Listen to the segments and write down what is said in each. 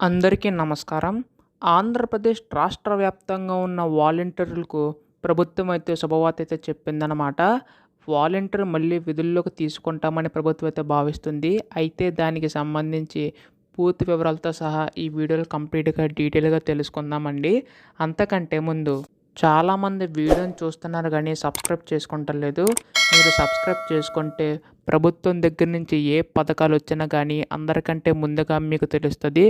అందరికీ నమస్కారం. ఆంధ్రప్రదేశ్ రాష్ట్ర వ్యాప్తంగా ఉన్న వాలంటీర్లకు ప్రభుత్వం అయితే శుభవార్త అయితే చెప్పిందనమాట వాలంటీర్ మళ్ళీ విధుల్లోకి తీసుకుంటామని ప్రభుత్వం అయితే భావిస్తుంది. అయితే దానికి సంబంధించి పూర్తి వివరాలతో సహా ఈ వీడియోలు కంప్లీట్గా డీటెయిల్గా తెలుసుకుందామండి. అంతకంటే ముందు చాలామంది వీడియోని చూస్తున్నారు కానీ సబ్స్క్రైబ్ చేసుకుంటలేదు. మీరు సబ్స్క్రైబ్ చేసుకుంటే ప్రభుత్వం దగ్గర నుంచి ఏ పథకాలు వచ్చినా కానీ అందరికంటే ముందుగా మీకు తెలుస్తుంది.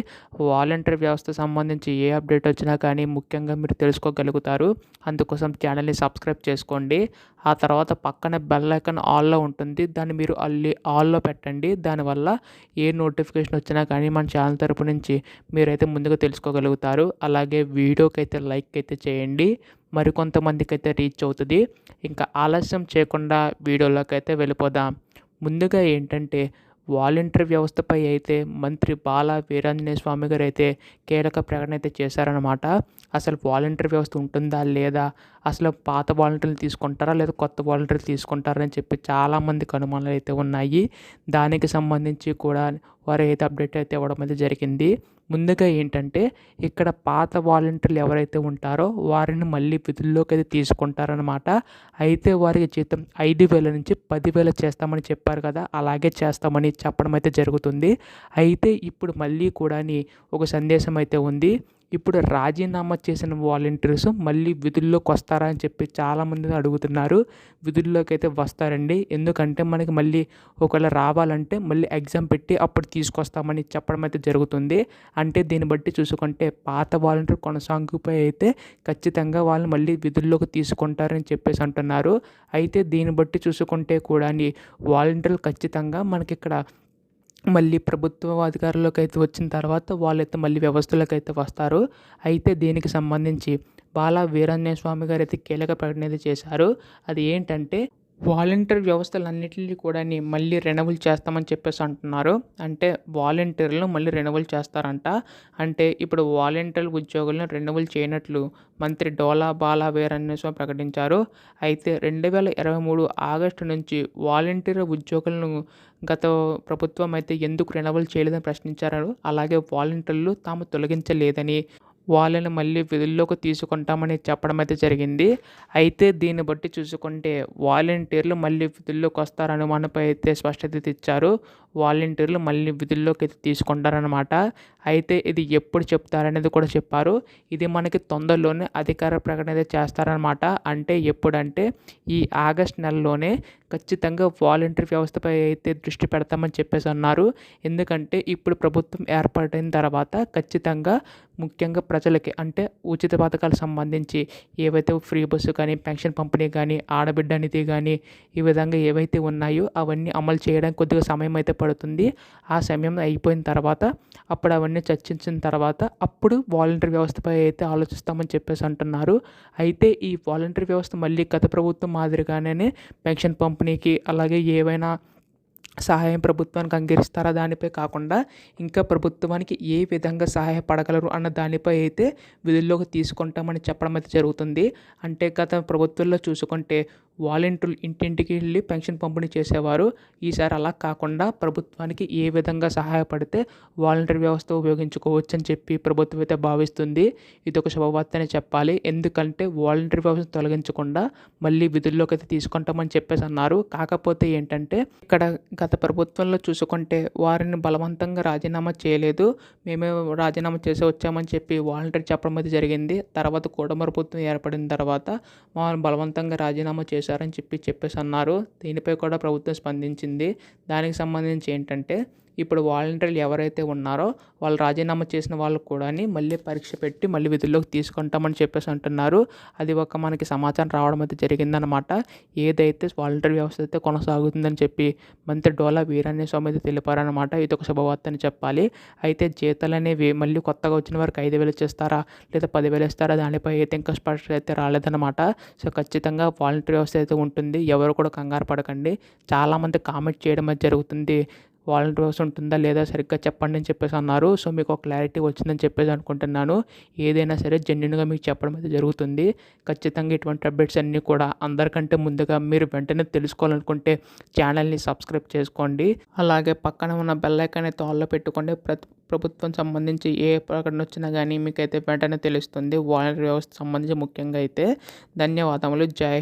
వాలంటీర్ వ్యవస్థ సంబంధించి ఏ అప్డేట్ వచ్చినా కానీ ముఖ్యంగా మీరు తెలుసుకోగలుగుతారు. అందుకోసం ఛానల్ని సబ్స్క్రైబ్ చేసుకోండి. ఆ తర్వాత పక్కన బెల్ ఐకాన్ ఆల్లో ఉంటుంది. దాన్ని మీరు అల్లి ఆల్లో పెట్టండి. దానివల్ల ఏ నోటిఫికేషన్ వచ్చినా కానీ మన ఛానల్ తరపు నుంచి మీరైతే ముందుగా తెలుసుకోగలుగుతారు. అలాగే వీడియోకి అయితే లైక్ అయితే చేయండి. మరికొంతమందికి అయితే రీచ్ అవుతుంది. ఇంకా ఆలస్యం చేయకుండా వీడియోలోకి అయితే వెళ్ళిపోదాం. ముందుగా ఏంటంటే వాలంటరీ వ్యవస్థపై అయితే మంత్రి బాల వీరాంజనేయ స్వామి గారు అయితే కీలక ప్రకటన అయితే చేశారనమాట అసలు వాలంటరీ వ్యవస్థ ఉంటుందా లేదా అసలు పాత వాలంటీర్లు తీసుకుంటారా లేదా కొత్త వాలంటీర్లు తీసుకుంటారా అని చెప్పి చాలామందికి అనుమానాలు అయితే ఉన్నాయి. దానికి సంబంధించి కూడా వారు అయితే అప్డేట్ అయితే ఇవ్వడం అయితే జరిగింది. ముందుగా ఏంటంటే ఇక్కడ పాత వాలంటీర్లు ఎవరైతే ఉంటారో వారిని మళ్ళీ విధుల్లోకి అయితే తీసుకుంటారనమాట అయితే వారికి జీతం ఐదు వేల నుంచి పదివేల చేస్తామని చెప్పారు కదా అలాగే చేస్తామని చెప్పడం అయితే జరుగుతుంది. అయితే ఇప్పుడు మళ్ళీ కూడా ఒక సందేశం అయితే ఉంది. ఇప్పుడు రాజీనామా చేసిన వాలంటీర్స్ మళ్ళీ విధుల్లోకి వస్తారా అని చెప్పి చాలామంది అడుగుతున్నారు. విధుల్లోకి అయితే వస్తారండి. ఎందుకంటే మనకి మళ్ళీ ఒకవేళ రావాలంటే మళ్ళీ ఎగ్జామ్ పెట్టి అప్పుడు తీసుకొస్తామని చెప్పడం అయితే జరుగుతుంది. అంటే దీన్ని బట్టి చూసుకుంటే పాత వాలంటీర్ కొనసాగిపోయి అయితే ఖచ్చితంగా వాళ్ళు మళ్ళీ విధుల్లోకి తీసుకుంటారని చెప్పేసి అంటున్నారు. అయితే దీన్ని బట్టి చూసుకుంటే కూడా వాలంటీర్లు ఖచ్చితంగా మనకి ఇక్కడ మళ్ళీ ప్రభుత్వ అధికారంలోకి అయితే వచ్చిన తర్వాత వాళ్ళైతే మళ్ళీ వ్యవస్థలోకి అయితే వస్తారు. అయితే దీనికి సంబంధించి బాల వీరాంజనేయ స్వామి గారు అయితే కీలక ప్రకటన అయితే చేశారు. అది ఏంటంటే వాలంటీర్ వ్యవస్థలన్నింటినీ కూడా మళ్ళీ రెనవల్ చేస్తామని చెప్పేసి అంటున్నారు. అంటే వాలంటీర్లు మళ్ళీ రెనవల్ చేస్తారంట. అంటే ఇప్పుడు వాలంటీర్ ఉద్యోగులను రెనవల్ చేయనట్లు మంత్రి డోలా బాలా వీరన్నేశ్వరం ప్రకటించారు. అయితే రెండు వేల ఇరవై మూడు ఆగస్టు నుంచి వాలంటీర్ ఉద్యోగులను గత ప్రభుత్వం అయితే ఎందుకు రెనవల్ చేయలేదని ప్రశ్నించారు. అలాగే వాలంటీర్లు తాము తొలగించలేదని వాళ్ళని మళ్ళీ విధుల్లోకి తీసుకుంటామని చెప్పడం అయితే జరిగింది. అయితే దీన్ని బట్టి చూసుకుంటే వాలంటీర్లు మళ్ళీ విధుల్లోకి వస్తారు అనుమానంపై అయితే స్పష్టత ఇచ్చారు. వాలంటీర్లు మళ్ళీ విధుల్లోకి అయితే తీసుకుంటారనమాట అయితే ఇది ఎప్పుడు చెప్తారనేది కూడా చెప్పారు. ఇది మనకి తొందరలోనే అధికార ప్రకటన అయితే చేస్తారనమాట అంటే ఎప్పుడంటే ఈ ఆగస్ట్ నెలలోనే ఖచ్చితంగా వాలంటీర్ వ్యవస్థపై అయితే దృష్టి పెడతామని చెప్పేసి అన్నారు. ఎందుకంటే ఇప్పుడు ప్రభుత్వం ఏర్పడిన తర్వాత ఖచ్చితంగా ముఖ్యంగా ప్రజలకి అంటే ఉచిత పథకాలు సంబంధించి ఏవైతే ఫ్రీ బస్సు కానీ పెన్షన్ పంపిణీ కానీ ఆడబిడ్డ నిధి కానీ ఈ విధంగా ఏవైతే ఉన్నాయో అవన్నీ అమలు చేయడానికి కొద్దిగా సమయం అయితే పడుతుంది. ఆ సమయం అయిపోయిన తర్వాత అప్పుడు అవన్నీ చర్చించిన తర్వాత అప్పుడు వాలంటీర్ వ్యవస్థపై అయితే ఆలోచిస్తామని చెప్పేసి అంటున్నారు. అయితే ఈ వాలంటీర్ వ్యవస్థ మళ్ళీ గత ప్రభుత్వం మాదిరిగానే పెన్షన్ పంపిణీకి అలాగే ఏవైనా సహాయం ప్రభుత్వానికి అంగీకరిస్తారా? దానిపై కాకుండా ఇంకా ప్రభుత్వానికి ఏ విధంగా సహాయపడగలరు అన్న దానిపై అయితే విధుల్లోకి తీసుకుంటామని చెప్పడం అయితే జరుగుతుంది. అంటే గత ప్రభుత్వంలో చూసుకుంటే వాలంటీర్లు ఇంటింటికి వెళ్ళి పెన్షన్ పంపిణీ చేసేవారు. ఈసారి అలా కాకుండా ప్రభుత్వానికి ఏ విధంగా సహాయపడితే వాలంటీర్ వ్యవస్థ ఉపయోగించుకోవచ్చు అని చెప్పి ప్రభుత్వం అయితే భావిస్తుంది. ఇది ఒక శుభవార్త అని చెప్పాలి. ఎందుకంటే వాలంటీర్ వ్యవస్థ తొలగించకుండా మళ్ళీ విధుల్లోకి అయితే తీసుకుంటామని చెప్పేసి అన్నారు. కాకపోతే ఏంటంటే ఇక్కడ గత ప్రభుత్వంలో చూసుకుంటే వారిని బలవంతంగా రాజీనామా చేయలేదు. మేమే రాజీనామా చేసి వచ్చామని చెప్పి వాలంటీర్ చెప్పడం అయితే జరిగింది. తర్వాత కూడమర ప్రభుత్వం ఏర్పడిన తర్వాత వాళ్ళు బలవంతంగా రాజీనామా చేశారని చెప్పి చెప్పేసి అన్నారు. దీనిపై కూడా ప్రభుత్వం స్పందించింది. దానికి సంబంధించి ఏంటంటే ఇప్పుడు వాలంటీర్లు ఎవరైతే ఉన్నారో వాళ్ళు రాజీనామా చేసిన వాళ్ళు కూడా మళ్ళీ పరీక్ష పెట్టి మళ్ళీ విధుల్లోకి తీసుకుంటామని చెప్పేసి అంటున్నారు. అది ఒక మనకి సమాచారం రావడం అయితే జరిగిందనమాట ఏదైతే వాలంటీర్ వ్యవస్థ అయితే కొనసాగుతుందని చెప్పి మంత్రి డోలా వీరాన్య స్వామి అయితే తెలిపారనమాట ఇది ఒక శుభవార్త అని చెప్పాలి. అయితే జీతాలు అనేవి మళ్ళీ కొత్తగా వచ్చిన వారికి ఐదు వేలు ఇచ్చేస్తారా? లేదా పదివేలు ఇస్తారా? దానిపై అయితే ఇంకా స్పష్టత అయితే రాలేదన్నమాట. సో ఖచ్చితంగా వాలంటీర్ వ్యవస్థ అయితే ఉంటుంది. ఎవరు కూడా కంగారు పడకండి. చాలామంది కామెంట్ చేయడం అయితే జరుగుతుంది. వాలంటీర్ వ్యవస్థ ఉంటుందా లేదా సరిగ్గా చెప్పండి అని చెప్పేసి అన్నారు. సో మీకు ఒక క్లారిటీ వచ్చిందని చెప్పేసి అనుకుంటున్నాను. ఏదైనా సరే జెన్యున్గా మీకు చెప్పడం అయితే జరుగుతుంది. ఖచ్చితంగా ఇటువంటి అప్డేట్స్ అన్నీ కూడా అందరికంటే ముందుగా మీరు వెంటనే తెలుసుకోవాలనుకుంటే ఛానల్ని సబ్స్క్రైబ్ చేసుకోండి. అలాగే పక్కన ఉన్న బెల్ ఐకాన్ అయితే ఆల్లో పెట్టుకోండి. ప్రతి ప్రభుత్వం సంబంధించి ఏ ప్రకటన వచ్చినా కానీ మీకైతే వెంటనే తెలుస్తుంది. వాలంటీర్ వ్యవస్థ సంబంధించి ముఖ్యంగా అయితే. ధన్యవాదములు. జై